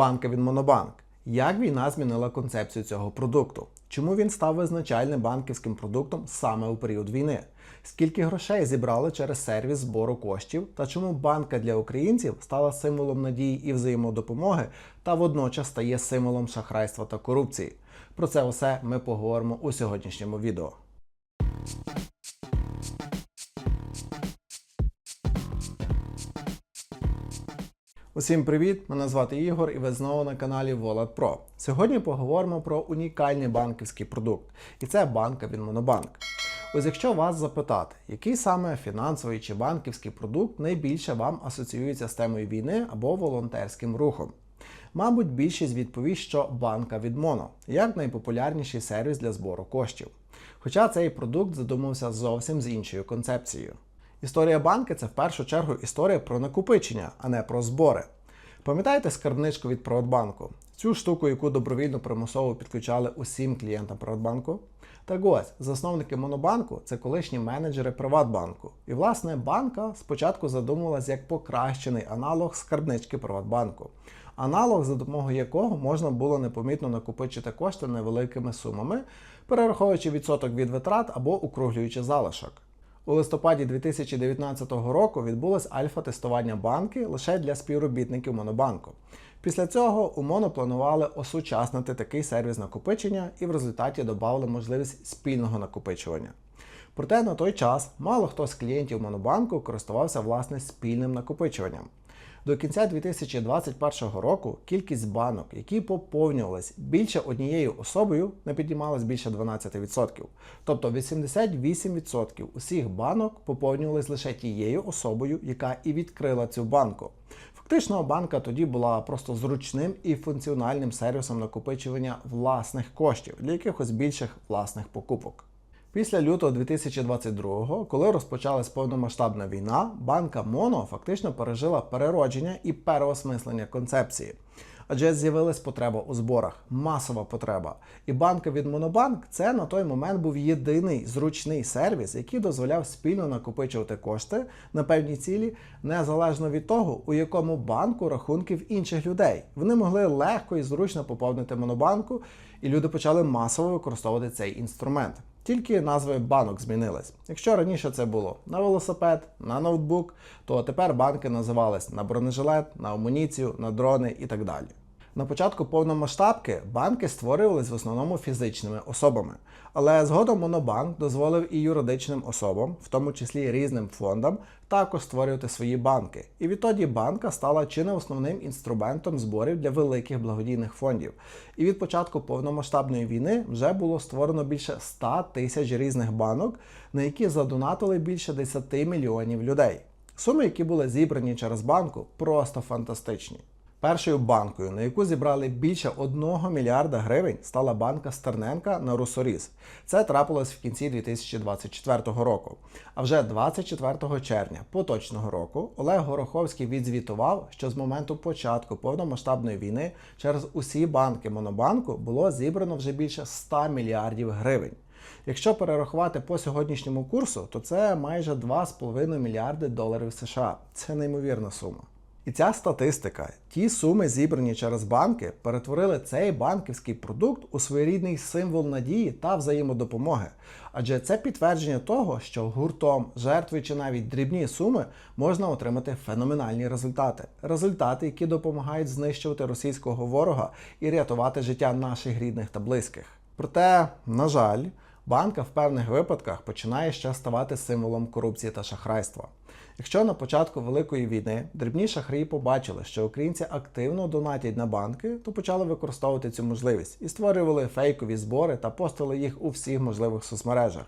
Банка від Монобанк. Як війна змінила концепцію цього продукту? Чому він став визначальним банківським продуктом саме у період війни? Скільки грошей зібрали через сервіс збору коштів та чому банка для українців стала символом надії і взаємодопомоги та водночас стає символом шахрайства та корупції? Про це все ми поговоримо у сьогоднішньому відео. Усім привіт! Мене звати Ігор і ви знову на каналі Wallet Pro. Сьогодні поговоримо про унікальний банківський продукт, і це банка від Монобанк. Ось якщо вас запитати, який саме фінансовий чи банківський продукт найбільше вам асоціюється з темою війни або волонтерським рухом? Мабуть, більшість відповість, що банка від Моно, як найпопулярніший сервіс для збору коштів. Хоча цей продукт задумався зовсім з іншою концепцією. Історія банки це в першу чергу історія про накопичення, а не про збори. Пам'ятаєте скарбничку від Приватбанку? Цю штуку, яку добровільно примусово підключали усім клієнтам Приватбанку? Так ось, засновники Монобанку це колишні менеджери Приватбанку. І, власне, банка спочатку задумувалась як покращений аналог скарбнички Приватбанку. Аналог, за допомогою якого можна було непомітно накопичити кошти невеликими сумами, перераховуючи відсоток від витрат або округлюючи залишок. У листопаді 2019 року відбулось альфа-тестування банки лише для співробітників Монобанку. Після цього у Моно планували осучаснити такий сервіс накопичення і в результаті додали можливість спільного накопичування. Проте на той час мало хто з клієнтів Монобанку користувався власне спільним накопичуванням. До кінця 2021 року кількість банок, які поповнювались більше однією особою, не піднімалась більше 12%. Тобто 88% усіх банок поповнювались лише тією особою, яка і відкрила цю банку. Фактично, банка тоді була просто зручним і функціональним сервісом накопичування власних коштів для якихось більших власних покупок. Після лютого 2022, коли розпочалась повномасштабна війна, банка Моно фактично пережила переродження і переосмислення концепції. Адже з'явилась потреба у зборах, масова потреба. І банка від Монобанк це на той момент був єдиний зручний сервіс, який дозволяв спільно накопичувати кошти на певні цілі, незалежно від того, у якому банку рахунків інших людей. Вони могли легко і зручно поповнити монобанку, і люди почали масово використовувати цей інструмент. Тільки назви банок змінились. Якщо раніше це було на велосипед, на ноутбук, то тепер банки називались на бронежилет, на амуніцію, на дрони і так далі. На початку повномасштабки банки створювались в основному фізичними особами, але згодом Монобанк дозволив і юридичним особам, в тому числі різним фондам, також створювати свої банки. І відтоді банка стала чи не основним інструментом зборів для великих благодійних фондів. І від початку повномасштабної війни вже було створено більше 100 тисяч різних банок, на які задонатили більше 10 мільйонів людей. Суми, які були зібрані через банку, просто фантастичні. Першою банкою, на яку зібрали більше 1 мільярда гривень, стала банка Стерненка на Русоріс. Це трапилось в кінці 2024 року. А вже 24 червня поточного року Олег Гороховський відзвітував, що з моменту початку повномасштабної війни через усі банки Монобанку було зібрано вже більше 100 мільярдів гривень. Якщо перерахувати по сьогоднішньому курсу, то це майже 2,5 мільярди доларів США. Це неймовірна сума. І ця статистика, ті суми, зібрані через банки, перетворили цей банківський продукт у своєрідний символ надії та взаємодопомоги. Адже це підтвердження того, що гуртом, жертвуючи навіть дрібні суми, можна отримати феноменальні результати. Результати, які допомагають знищувати російського ворога і рятувати життя наших рідних та близьких. Проте, на жаль, банка в певних випадках починає ще ставати символом корупції та шахрайства. Якщо на початку Великої війни дрібні шахраї побачили, що українці активно донатять на банки, то почали використовувати цю можливість і створювали фейкові збори та постили їх у всіх можливих соцмережах.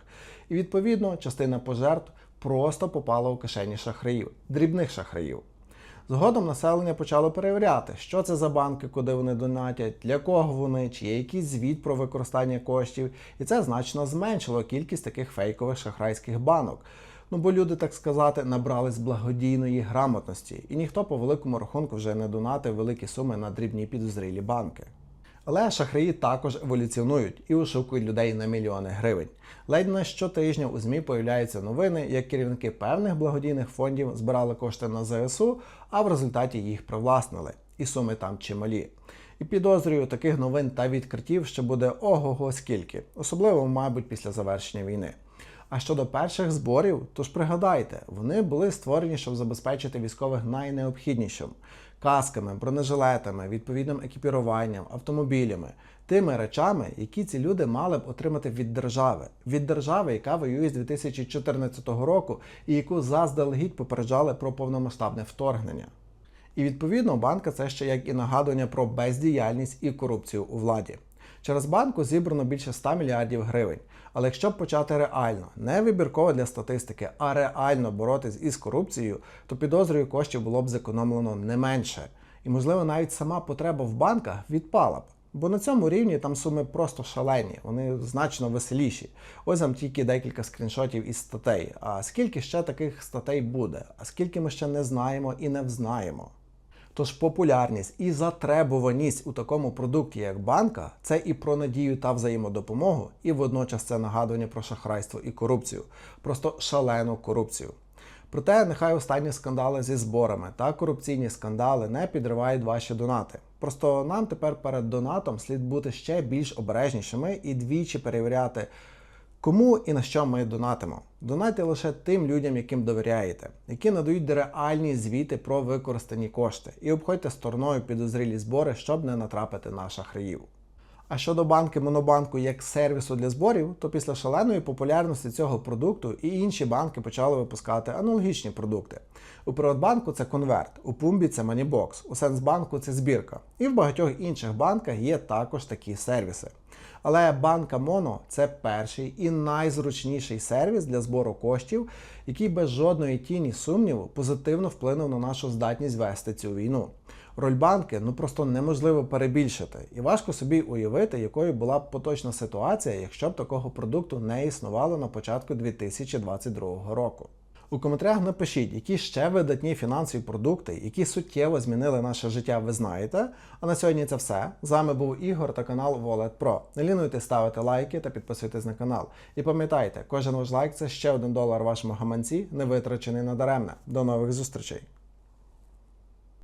І відповідно частина пожертв просто попала у кишені шахраїв, дрібних шахраїв. Згодом населення почало перевіряти, що це за банки, куди вони донатять, для кого вони, чи є якийсь звіт про використання коштів, і це значно зменшило кількість таких фейкових шахрайських банок. Ну бо люди, так сказати, набрались благодійної грамотності, і ніхто по великому рахунку вже не донатив великі суми на дрібні підозрілі банки. Але шахраї також еволюціонують і ошукують людей на мільйони гривень. Ледь не щотижня у ЗМІ появляються новини, як керівники певних благодійних фондів збирали кошти на ЗСУ, а в результаті їх привласнили. І суми там чималі. І підозрюю, таких новин та відкриттів ще буде ого-го скільки, особливо, мабуть, після завершення війни. А щодо перших зборів, то ж пригадайте, вони були створені, щоб забезпечити військових найнеобхіднішим касками, бронежилетами, відповідним екіпіруванням, автомобілями, тими речами, які ці люди мали б отримати від держави, від держави, яка воює з 2014 року і яку заздалегідь попереджали про повномасштабне вторгнення. І відповідно банка це ще як і нагадування про бездіяльність і корупцію у владі. Через банку зібрано більше 100 мільярдів гривень. Але якщо почати реально, не вибірково для статистики, а реально боротись із корупцією, то підозрюю коштів було б зекономлено не менше. І, можливо, навіть сама потреба в банках відпала б. Бо на цьому рівні там суми просто шалені, вони значно веселіші. Ось вам тільки декілька скріншотів із статей. А скільки ще таких статей буде? А скільки ми ще не знаємо і не взнаємо? Тож популярність і затребуваність у такому продукті, як банка, це і про надію та взаємодопомогу, і водночас це нагадування про шахрайство і корупцію, просто шалену корупцію. Проте нехай останні скандали зі зборами та корупційні скандали не підривають ваші донати. Просто нам тепер перед донатом слід бути ще більш обережнішими і двічі перевіряти, Кому і на що ми донатимо? Донайте лише тим людям, яким довіряєте, які надають реальні звіти про використані кошти, і обходьте стороною підозрілі збори, щоб не натрапити на шахраїв. А щодо банки Монобанку як сервісу для зборів, то після шаленої популярності цього продукту і інші банки почали випускати аналогічні продукти. У Приватбанку це конверт, у Пумбі це Манібокс, у Сенсбанку це збірка. І в багатьох інших банках є також такі сервіси. Але банка Моно це перший і найзручніший сервіс для збору коштів, який без жодної тіні сумніву позитивно вплинув на нашу здатність вести цю війну. Роль банки ну просто неможливо перебільшити, і важко собі уявити, якою була б поточна ситуація, якщо б такого продукту не існувало на початку 2022 року. У коментарях напишіть, які ще видатні фінансові продукти, які суттєво змінили наше життя, ви знаєте. А на сьогодні це все. З вами був Ігор та канал Wallet Pro. Не лінуйте ставити лайки та підписуйтесь на канал. І пам'ятайте, кожен ваш лайк це ще один долар вашому гаманці, не витрачений надаремне. До нових зустрічей!